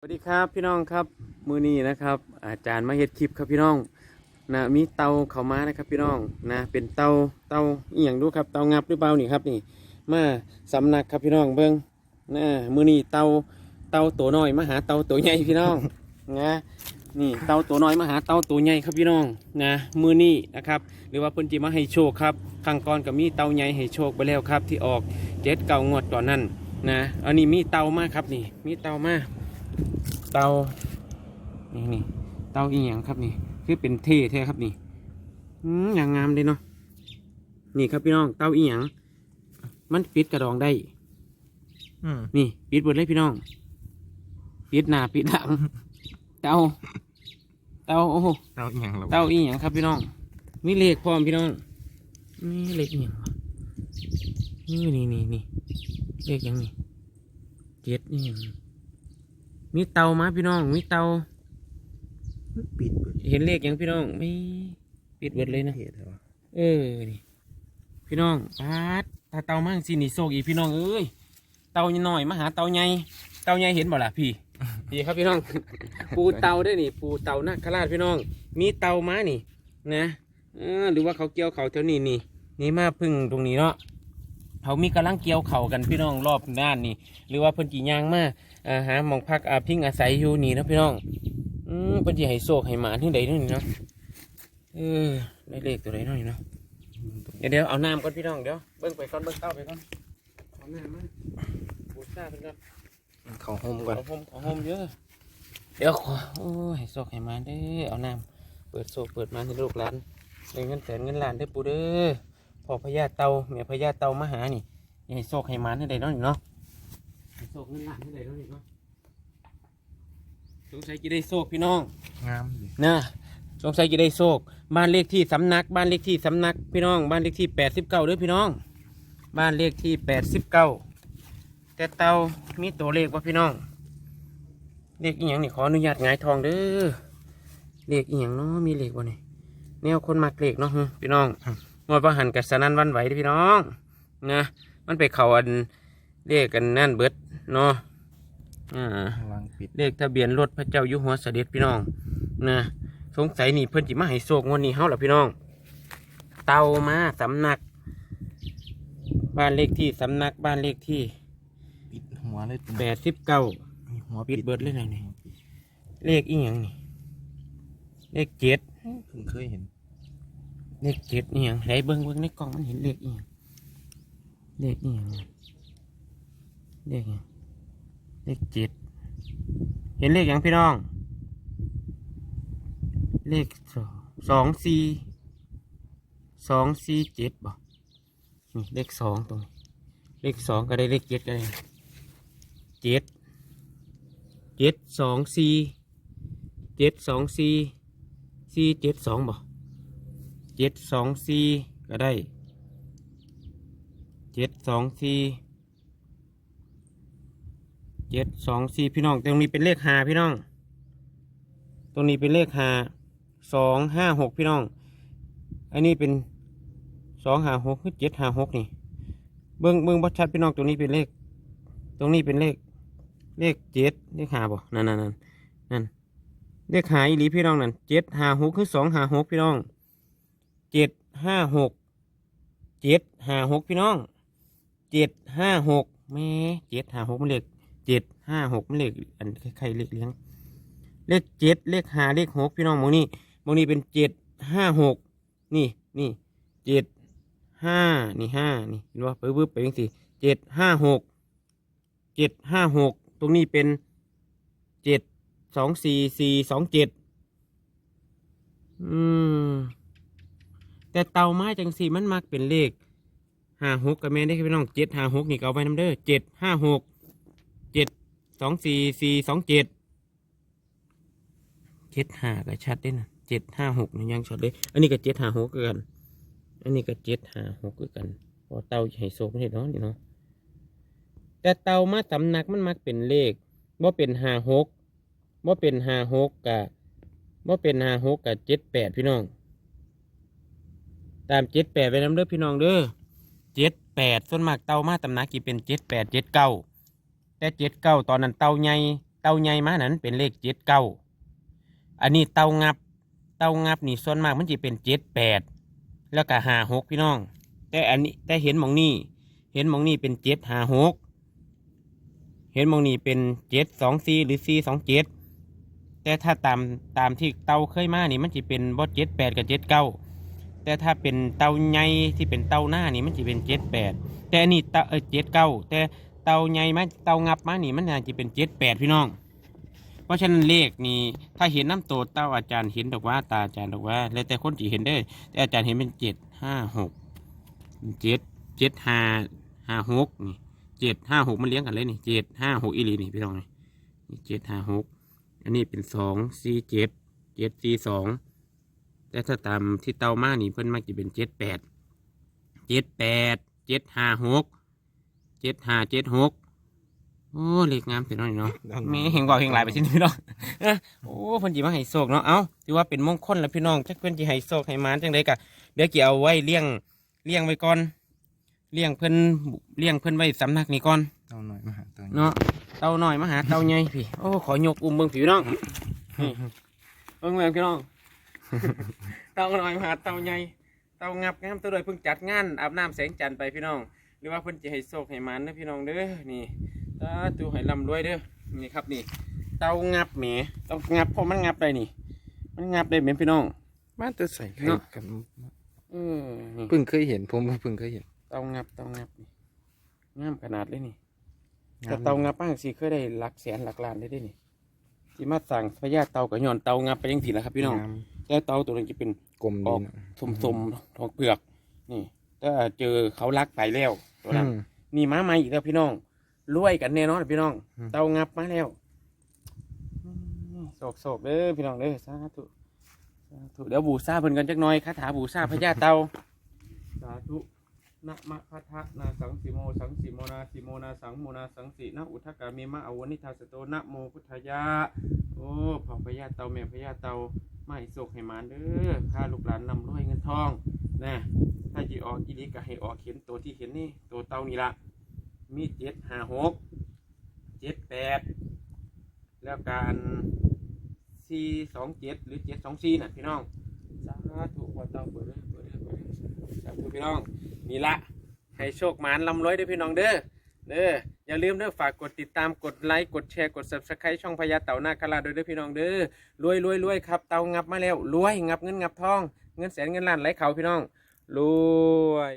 สวัสดีครับพี่น้องครับมือนี้นะครับ อาจารย์มาเฮ็ดคลิปครับพี่น้องนะมีเตาเขาม้านะครับพี่น้องนะเป็นเตาเตาอีหยังดูครับเตางับหรือเปล่านี่ครับนี่มาสำนักครับพี่น้องเบิ้งนะมือนี้เตาเตาตัวน้อยมาหาเตาตัวใหญ่พี่น้องนะนี่เตาตัวน้อยมาหาเตาตัวใหญ่ครับพี่น้องนะมือนี้นะครับหรือว่าเพิ่นจิมาให้โชคครับครั้งก่อนก็มีเตาใหญ่ให้โชคไปแล้วครับ ที่ออกเจ็ดเก่างวดก่อนนั้นนะอันนี้มีเตามากครับนี่มีเตามาก เตานี่นี่เตาอีหยังครับนี่ คือเป็นเท่แท้ครับนี่อืมอย่างงามเลยเนาะนี่ครับพี่น้องเตาอีหยังมันปิดกระดองได้อืมนี่ปิดหมดเลยพี่น้องปิดหน้าปิดหลังเตาเตาโอ้โหเตาอีหยังเหรอเตาอีหยังครับพี่น้องมีเลขพร้อมพี่น้องมีเลขอีหยังวะนี่นี่นี่นี่เลขหยังนี่เจ็ดนี่หยัง มีเตามาพี่น้อง มีเตา ปิดเปิดเห็นเลขหยังพี่น้องไม่ปิดเบิดเลยนะ เหตุเหรอวะเออนี่พี่น้องปาดถ้าเตามั่งสินี่โศกอีกพี่น้องเอ้ยเตาหน่อยมาหาเตาใหญ่เตาใหญ่เห็นบ่ล่ะพี่ พี่ครับพี่น้อง ปูเตาได้อนี่ ปูเตานาคราชพี่น้อง มีเตามานี่ นะเออหรือว่าเขาเกี่ยวเขาแถวนี้นี่นี่มาพึ่งตรงนี้เนาะ เขามีกำลังเกี่ยวเขากันพี่น้องรอบด้านนี่หรือว่าเพิ่นกี่ยางมาอ่าหาหมองพักอาพิงอาศัยอยู่นี่นะพี่น้องอืมเพิ่นสิให้โศกให้หมาที่ใดนี่เนาะเออได้เลขตัวใดเนาะนี่เนาะเดี๋ยวเดี๋ยวเอาน้ำก่อนพี่น้องเดี๋ยวเบิ้งไปก่อนเบิ้งเต้าไปก่อนเอาน้ำมาบูชาเป็นก่อนเขาโฮมก่อนเอาหมเอาหมเยอะเดี๋ยวขอโอ้ยโศกให้มาเด้อเอาน้ำเปิดโศกเปิดมาให้ลูกหลานได้เงินแสนเงินล้านเด้อปูเด้อ พ่อพญาเตาแม่พญาเตามาหานี่อย่าให้โศกให้มาให้ได้เนาะนี่เนาะให้โศกเงินล้านให้ได้เนาะนี่เนาะสงสัยจะได้โศกพี่น้องงามดินะสงสัยจะได้โชคบ้านเลขที่สำนัก บ้านเลขที่สำนักพี่น้อง บ้านเลขที่แปดสิบเก้าด้วยพี่น้อง บ้านเลขที่แปดสิบเก้าแต่เตามีตัวเลขว่าพี่น้องเลขอีหยังนี่ขออนุญาตหงายทองเด้อเลขอีหยังเนาะมีเลขบ่นี่แนวคนมักเลขเนาะฮึพี่น้อง งวดประหันกับสนันหวันไหวเด้อพี่น้องนะมันไปเข่าอันเลขกันนั่นเบิดเนาะอ่าข้างล่างปิดเลขทะเบียนรถพระเจ้าอยู่หัวเสด็จพี่น้องนะสงสัยนี่เพิ่นจิมาให้โศกงวดนี้เฮาล่ะพี่น้อง เตามาสำนัก บ้านเลขที่สำนักบ้านเลขที่ปิดหัวเลยตัวแปดสิบเก้ามีหัวปิดเบิดเลยนะนี่เลขอีหยังนี่เลขเจ็ดเพิ่งเคยเห็น เลขเจ็ดอีหยังไหนเบิ่งเบิ่งในกล่องมันเห็นเลขอีหยังเลขอีหยังเนี่ยเลขอีหยังเลขเจ็ดเห็นเลขหยังพี่น้อง เลขสองสี่สองสี่เจ็ดบ่นี่เลขสองตรงนี้เลขสองก็ได้เลขเจ็ดก็ได้เจ็ดเจ็ดสองสี่เจ็ดสองสี่สี่เจ็ดสองบ่ เจ็ดสองสี่ก็ได้เจ็ดสองสี่เจ็ดสองสี่พี่น้อง ตรงนี้เป็นเลขหาพี่น้อง ตรงนี้เป็นเลขหาสองห้าหกพี่น้อง อันนี้เป็นสองหาหกคือเจ็ดหาหกนี่ เบิ้งเบิ้งบัชัดพี่น้องตรงนี้เป็นเลข ตรงนี้เป็นเลข เลขเจ็ดเลขหาบ่นั่นนั่นนั่นนั่นเลขหาอีหลีพี่น้องนั่นเจ็ดหาหกคือสองหาหกพี่น้อง เจ็ดห้าหกเจ็ดห้าหกพี่น้องเจ็ดห้าหกแม่เจ็ดห้าหกมันเลขเจ็ดห้าหกมันเลขอันใครเลขเลี้ยงเลขเจ็ดเลขห้าเลขหกพี่น้องหมองนี่มองนี่เป็นเจ็ดห้าหกนี่นี่เจ็ดห้านี่ห้านี่เห็นว่าปึ๊บปึ๊บไปยังสี่เจ็ดห้าหกเจ็ดห้าหกตรงนี้เป็นเจ็ดสองสี่สี่สองเจ็ดอืม แต่เตาไม้จังสี่มันมักเป็นเลขห้าหกกับแม่ได้พี่น้องเจ็ดห้าหกนี่ก็เอาไว้น้ำเด้อเจ็ดห้าหกเจ็ดสองสี่สี่สองเจ็ดเจ็ดห้าก็ชัดเด้นะเจ็ดห้าหกนี่ยังชัดเลย อันนี้ก็เจ็ดห้าหกกัน อันนี้ก็เจ็ดห้าหกกันพอเตาให้โซกไม่ได้เนาะนี่เนาะแต่เตามาสำนักมันมักเป็นเลขว่าเป็นห้าหกว่าเป็นห้าหกกะว่าเป็นห้าหกกับเจ็ดแปดพี่น้อง ตามเจ็ดแปดไปน้ำเด้อพี่น้องเด้อเจ็ดแปดส่วนมากเตามาตำหนักกี่เป็นเจ็ดแปดเจ็ดเก้าแต่เจ็ดเก้าตอนนั้นเตาใหญ่เตาใหญ่มานั้นเป็นเลขเจ็ดเก้าอันนี้เตางับ เตางับนี่ส่วนมากมันจะเป็นเจ็ดแปดแล้วก็ห้าหกพี่น้อง แต่อันนี้แต่เห็นมองนี่เห็นมองนี่เป็นเจ็ดห้าหกเห็นมองนี่เป็นเจ็ดสองสี่หรือสี่สองเจ็ดแต่ถ้าตามตามที่เตาเคยมานี่มันจะเป็นบอสเจ็ดแปดกับเจ็ดเก้า แต่ถ้าเป็นเตาใหญ่ที่เป็นเตาหน้านี่มันจะเป็นเจ็ดแปดแต่อันนี้เตาเออเจ็ดเก้าแต่เตาใหญ่มาเตางับมานี่มันน่าจะเป็นเจ็ดแปดพี่น้อง เพราะฉะนั้นเลขนี่ถ้าเห็นน้ำโตเตาอาจารย์เห็นดอกว่าตาอาจารย์ดอกว่า แล้วแต่คนจีเห็นได้อแต่อาจารย์เห็นเป็นเจ็ดห้าหกเจ็ดเจ็ดห้าห้าหกนี่เจ็ดห้าหกมันเลี้ยงกันเลยนี่เจ็ดห้าหกอีหลีนี่พี่น้องนี่เจ็ดห้าหกอันนี้เป็นสองสี่เจ็ดเจ็ดสี่สอง แต่ถ้าตามที่เต้ามานี่เพิ่นมักจะเป็นเจ็ดแปดเจ็ดแปดเจ็ดห้าหกเจ็ดห้าเจ็ดหกโอ้เลขงามพี่น้องนี่เนาะแม่เห็นบอกเห็นหลายไปชิ้นพี่น้องเอ้อโอ้เพิ่นจีมาให้โศกเนาะเอ้าถือว่าเป็นมงคลแล้วพี่น้องจักเพิ่นจีให้โศกให้หมานจังไดกะเดี๋ยวกี่เอาไว้เลี้ยงเลี้ยงไว้ก่อนเลี้ยงเพิ่นเลี้ยงเพิ่นไว้สำนักนี้ก่อนเต้าหน่อยมาหาตัวเนาะเต่าหน่อยมาหาเต่าใหญ่พี่โอ้ขอยกอุ้มเบิ่งพี่น้องนี่เบิ่งเบิ่งพี่น้อง เต่าหน่อยมาหาเต่าใหญ่เต่างับงามตัวเลยเพิ่งจัดงานอาบน้ำแสงจันทร์ไปพี่น้อง หรือว่าเพิ่นจะให้โศกให้หมานเด้อพี่น้องเด้อนี่ตาตูให้ร่ำรวยเด้อนี่ครับนี่ เตางับแหมเตางับเพราะมันงับได้นี่ มันงับได้เหมือนพี่น้องมาตัวใส่ไข่เนาะ กันเออนี่เพิ่งเคยเห็นผมเพิ่งเคยเห็นเตางับเตางับนี่งามขนาดเลยนี่ แต่เตางับบ้างสิเคยได้หลักแสนหลักล้านได้ด้วยนี่ที่มาสั่งพญาเตากับย้อนเตางับไปยังทีละครับพี่น้องงาม แล้วเตาตัวนึงจะเป็นกลมอดีอกนะสมๆทองเปลือก นี่ถ้าเจอเขาลักไปแล้วตัวนั้น อืม นี่มาใหม่อีกแล้วพี่น้องรวยกันแน่นอนพี่น้อง อืม เตางับมาแล้วโศกโศกๆเด้อพี่น้องเด้อสาธุสาธุเดี๋ยวบูชาเพิ่นกันจักหน่อยคาถาบูชาพญาเตา สาธุนะมะพัทธะนาสังสิโมสังสิโมนาสิโมนาสังโมนาสังสินะอุทธกามีมะอวนิทาสโตนะโมพุทธายะโอ้พ่อพญาเตาแม่พญาเตา ไม่โศกให้มานเด้อข้าลูกหลานนำรวยเงินทองนะถ้าจีออกอีดีก็ให้ออกเห็นตัวที่เห็นนี่ตัวเตานี่ละมีเจ็ดห้าหกเจ็ดแปดแล้วการสี่สองเจ็ดหรือเจ็ดสองสี่น่ะพี่น้องสาธุขอเต้าเปิดเลยเปิดเลยเปิดเลยสาธุพี่น้องนี่ละให้โชคหมานลำรวยเด้อพี่น้องเด้อ เด้ออย่าลืมเด้อฝากกดติดตามกดไลค์กดแชร์กด subscribe ช่องพญาเต่านาคราด้วยเด้อพี่น้องเด้อรวยรวยรวยครับเต่างับมาแล้วรวยงับเงินงับทอง เงินแสนเงินล้านไหลเขาพี่น้องรวย